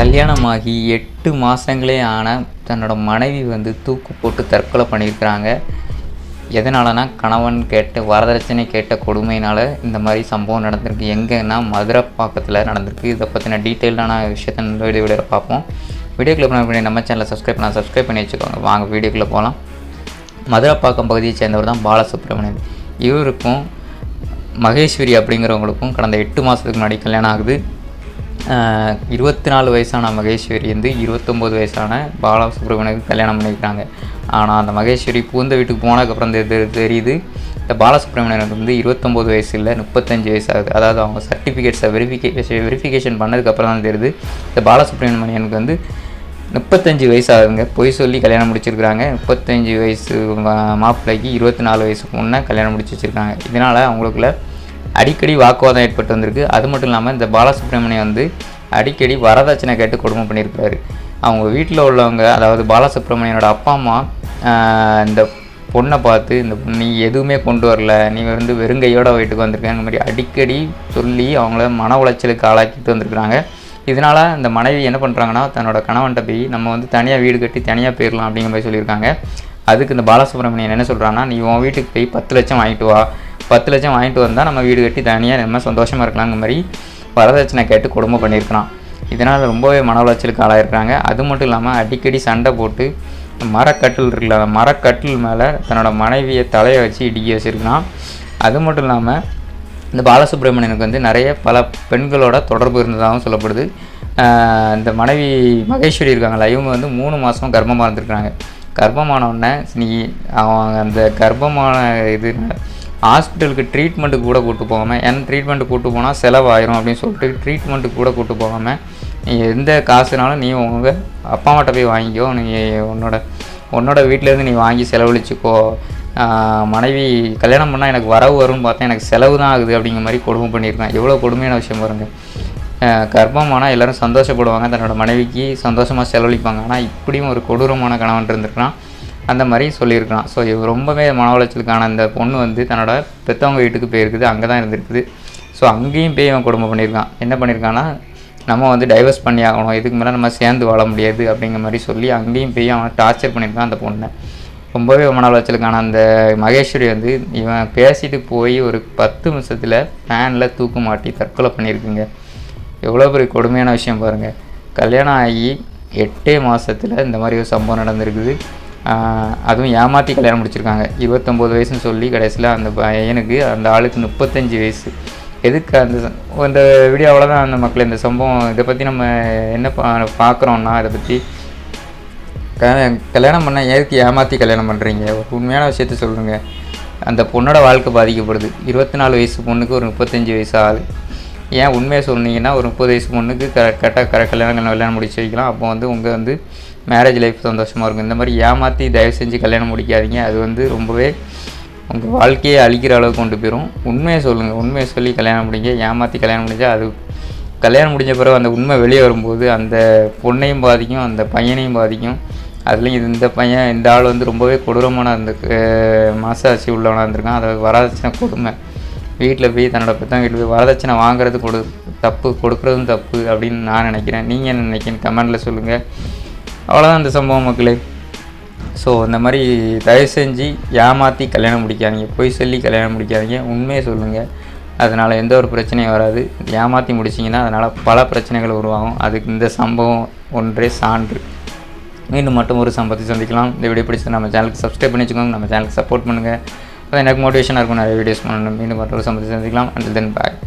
கல்யாணமாகி எட்டு மாதங்களே ஆன தன்னோட மனைவி வந்து தூக்கு போட்டு தற்கொலை பண்ணியிருக்கிறாங்க. எதனாலனா கணவன் கேட்ட வரதட்சணை கேட்ட கொடுமையினால் இந்த மாதிரி சம்பவம் நடந்திருக்கு. எங்கேன்னா மதுரை பாக்கத்தில் நடந்திருக்கு. இதை பற்றின டீட்டெயிலான விஷயத்தை இந்த வீடியோவில் பார்ப்போம் வீடியோக்குள்ளே பண்ணி நம்ம சேனலை சப்ஸ்கிரைப் பண்ணால் சப்ஸ்கிரைப் பண்ணி வச்சுக்கோங்க. வாங்க வீடியோக்குள்ளே போகலாம் மதுரைப்பாக்கம் பகுதியை சேர்ந்தவர் தான் பாலசுப்ரமணியன். இவருக்கும் மகேஸ்வரி அப்படிங்கிறவங்களுக்கும் கடந்த எட்டு மாதத்துக்கு முன்னாடி கல்யாணம் ஆகுது. இருபத்தி நாலு வயசான மகேஸ்வரி வந்து இருபத்தொம்போது வயசான பாலசுப்ரமணியனுக்கு கல்யாணம் பண்ணியிருக்காங்க. ஆனால் அந்த மகேஸ்வரி பூந்த வீட்டுக்கு போனதுக்கப்புறம் தெரி தெரியுது. இந்த பாலசுப்ரமணியனுக்கு வந்து இருபத்தொம்போது வயசு இல்லை முப்பத்தஞ்சு வயசு ஆகுது. அதாவது அவங்க சர்டிஃபிகேட்ஸை வெரிஃபிகேஷன் வெரிஃபிகேஷன் பண்ணதுக்கப்புறம் தான் தெரியுது. இந்த பாலசுப்ரமணியனுக்கு வந்து முப்பத்தஞ்சு வயசு ஆகுதுங்க. பொய் சொல்லி கல்யாணம் முடிச்சிருக்கிறாங்க. முப்பத்தஞ்சு வயசு மாப்பிள்ளைக்கு இருபத்தி நாலு வயசுக்கு முன்னே கல்யாணம் முடிச்சு வச்சுருக்காங்க. இதனால் அவங்களுக்குள்ள அடிக்கடி வாக்குவாதம் ஏற்பட்டு வந்திருக்கு. அது மட்டும் இல்லாமல் இந்த பாலசுப்ரமணியம் வந்து அடிக்கடி வரதட்சணை கேட்டு கொடுமை பண்ணியிருக்காரு. அவங்க வீட்டில் உள்ளவங்க அதாவது பாலசுப்ரமணியனோட அப்பா அம்மா இந்த பொண்ணை பார்த்து இந்த நீ எதுவுமே கொண்டு வரல. நீ வந்து வெறுங்கையோட வீட்டுக்கு வந்திருக்க. அந்த மாதிரி அடிக்கடி சொல்லி அவங்கள மன உளைச்சலுக்கு ஆளாக்கிட்டு வந்திருக்கிறாங்க. இதனால் அந்த மனைவி என்ன பண்ணுறாங்கன்னா தன்னோட கணவன்கிட்ட போய் நம்ம வந்து தனியாக வீடு கட்டி தனியாக போயிடலாம் அப்படிங்கிற மாதிரி சொல்லியிருக்காங்க. அதுக்கு இந்த பாலசுப்ரமணியன் என்ன சொல்கிறாங்கன்னா நீ உன் வீட்டுக்கு போய் பத்து லட்சம் வாங்கிட்டு வா. பத்து லட்சம் வாங்கிட்டு வந்தால் நம்ம வீடு கட்டி தனியாக நம்ம சந்தோஷமாக இருக்கலாங்க மாதிரி வரதட்சணை கேட்டு கொடுமை பண்ணியிருக்கிறான். இதனால் ரொம்பவே மன உளைச்சலுக்கு ஆளாயிருக்கிறாங்க. அது மட்டும் இல்லாமல் அடிக்கடி சண்டை போட்டு மரக்கட்டில் இருக்குல்ல அந்த மரக்கட்டில் மேலே தன்னோட மனைவியை தலையை வச்சு இடுக்கி வச்சுருக்கான் அது மட்டும் இல்லாமல் இந்த பாலசுப்ரமணியனுக்கு வந்து நிறைய பல பெண்களோட தொடர்பு இருந்ததாகவும் சொல்லப்படுது. இந்த மனைவி மகேஸ்வரி இருக்காங்களா இவங்க வந்து மூணு மாதம் கர்ப்பமாக இருந்திருக்காங்க கர்ப்பமான உடனே நீ அவங்க அந்த கர்ப்பமான இது ஹாஸ்பிட்டலுக்கு ட்ரீட்மெண்ட்டுக்கு கூட கூட்டு போகாமல் ஏன்னா ட்ரீட்மெண்ட்டு கூட்டு போனால் செலவாயிரும் அப்படின்னு சொல்லிட்டு ட்ரீட்மெண்ட்டுக்கு கூட கூட்டு போகாமல் எந்த காசுனாலும் நீ உங்கள் அப்பா அம்மாட்ட போய் வாங்கிக்கோ. நீ உன்னோட உன்னோட வீட்டிலேருந்து நீ வாங்கி செலவழிச்சுக்கோ. மனைவி கல்யாணம் பண்ணால் எனக்கு வரவு வரும்னு பார்த்தா எனக்கு செலவு தான் ஆகுது அப்படிங்கிற மாதிரி கொடுமை பண்ணியிருக்கேன். எவ்வளோ கொடுமையான விஷயம் பாருங்க. கர்ப்பமானால் எல்லோரும் சந்தோஷப்படுவாங்க. தன்னோட மனைவிக்கு சந்தோஷமாக செலவழிப்பாங்க. ஆனால் இப்படியும் ஒரு கொடூரமான கணவன் இருந்திருக்கான் அந்த மாதிரி சொல்லியிருக்கலாம். ஸோ ரொம்பவே மன உளைச்சலுக்கான அந்த பொண்ணு வந்து தன்னோட பெற்றவங்க வீட்டுக்கு போயிருக்குது. அங்கே தான் இருந்திருக்குது. ஸோ அங்கேயும் போய் அவன் குடும்பம் பண்ணியிருக்கான். என்ன பண்ணியிருக்கான்னா நம்ம வந்து டைவர்ஸ் பண்ணி ஆகணும். இதுக்கு மேலே நம்ம சேர்ந்து வாழ முடியாது அப்படிங்கிற மாதிரி சொல்லி அங்கேயும் போய் அவன் டார்ச்சர் பண்ணியிருக்கான் அந்த பொண்ணை. ரொம்பவே மன உளைச்சலுக்கான அந்த மகேஸ்வரி வந்து இவன் பேசிட்டு போய் ஒரு பத்து நிமிஷத்தில் ஃபேனில் தூக்கு மாட்டி தற்கொலை பண்ணியிருக்குங்க. எவ்வளோ பெரிய கொடுமையான விஷயம் பாருங்கள் கல்யாணம் ஆகி எட்டே மாதத்தில் இந்த மாதிரி ஒரு சம்பவம் நடந்திருக்குது. அதுவும் ஏமாற்றி கல்யாணம் முடிச்சிருக்காங்க. இருபத்தொம்போது வயசுன்னு சொல்லி கடைசியில் அந்த பையனுக்கு அந்த ஆளுக்கு முப்பத்தஞ்சு வயசு. எதுக்கு அந்த அந்த இந்த வீடியோ அவ்வளோதான் அந்த மக்கள் இந்த சம்பவம் இதை பற்றி நம்ம என்ன பா பார்க்குறோன்னா இதை பற்றி கல்யாணம் பண்ண எதுக்கு ஏமாற்றி கல்யாணம் பண்ணுறீங்க ஒரு உண்மையான விஷயத்த சொல்லுங்கள் அந்த பொண்ணோட வாழ்க்கை பாதிக்கப்படுது. இருபத்தி நாலு வயசு பொண்ணுக்கு ஒரு முப்பத்தஞ்சு வயசு ஆகுது. ஏன் உண்மையை சொன்னீங்கன்னா ஒரு முப்பது வயசு பொண்ணுக்கு கரெக்டாக கர கல்யாணம் கல்யாணம் முடிச்சு வைக்கலாம். அப்போ வந்து உங்கள் வந்து மேரேஜ் லைஃப் சந்தோஷமாக இருக்கும். இந்த மாதிரி ஏமாற்றி தயவு செஞ்சு கல்யாணம் முடிக்காதீங்க. அது வந்து ரொம்பவே உங்கள் வாழ்க்கையை அழிக்கிற அளவுக்கு கொண்டு போயிடும் உண்மையை சொல்லுங்கள் உண்மையை சொல்லி கல்யாணம் முடிங்க. ஏமாற்றி கல்யாணம் முடிஞ்சால் அது கல்யாணம் முடிஞ்ச பிறகு அந்த உண்மை வெளியே வரும்போது அந்த பொண்ணையும் பாதிக்கும் அந்த பையனையும் பாதிக்கும். அதுலேயும் இது இந்த பையன் இந்த ஆள் வந்து ரொம்பவே கொடூரமான அந்த மாசாட்சி உள்ளவனாக இருந்திருக்கான். அதை வரதட்சணை கொடுமை. வீட்டில் போய் தன்னோட பெற்றவங்க வீட்டில் போய் வரதட்சணை வாங்குறது கொடு தப்பு கொடுக்குறதும் தப்பு அப்படின்னு நான் நினைக்கிறேன். நீங்கள் என்ன நினைக்கிறேன் கமெண்டில் சொல்லுங்கள் அவ்வளோதான் இந்த சம்பவம் மக்களே. ஸோ இந்த மாதிரி தயவு செஞ்சு ஏமாற்றி கல்யாணம் முடிக்காதீங்க. பொய் சொல்லி கல்யாணம் முடிக்காதீங்க. உண்மையை சொல்லுங்கள் அதனால் எந்த ஒரு பிரச்சனையும் வராது. ஏமாற்றி முடிச்சிங்கன்னா அதனால் பல பிரச்சனைகள் உருவாகும். அதுக்கு இந்த சம்பவம் ஒன்றே சான்று. மீண்டும் மட்டும் ஒரு சம்பவத்தை சந்திக்கலாம். இந்த வீடியோ பிடிச்சது நம்ம சேனலுக்கு சப்ஸ்கிரைப் பண்ணி வச்சுக்கோங்க நம்ம சேனலுக்கு சப்போர்ட் பண்ணுங்கள் எனக்கு மோட்டிவேஷனாக இருக்கும் நிறைய வீடியோஸ் பண்ணணும். மீண்டும் மற்றொரு ஒரு சந்திக்கலாம். And then bye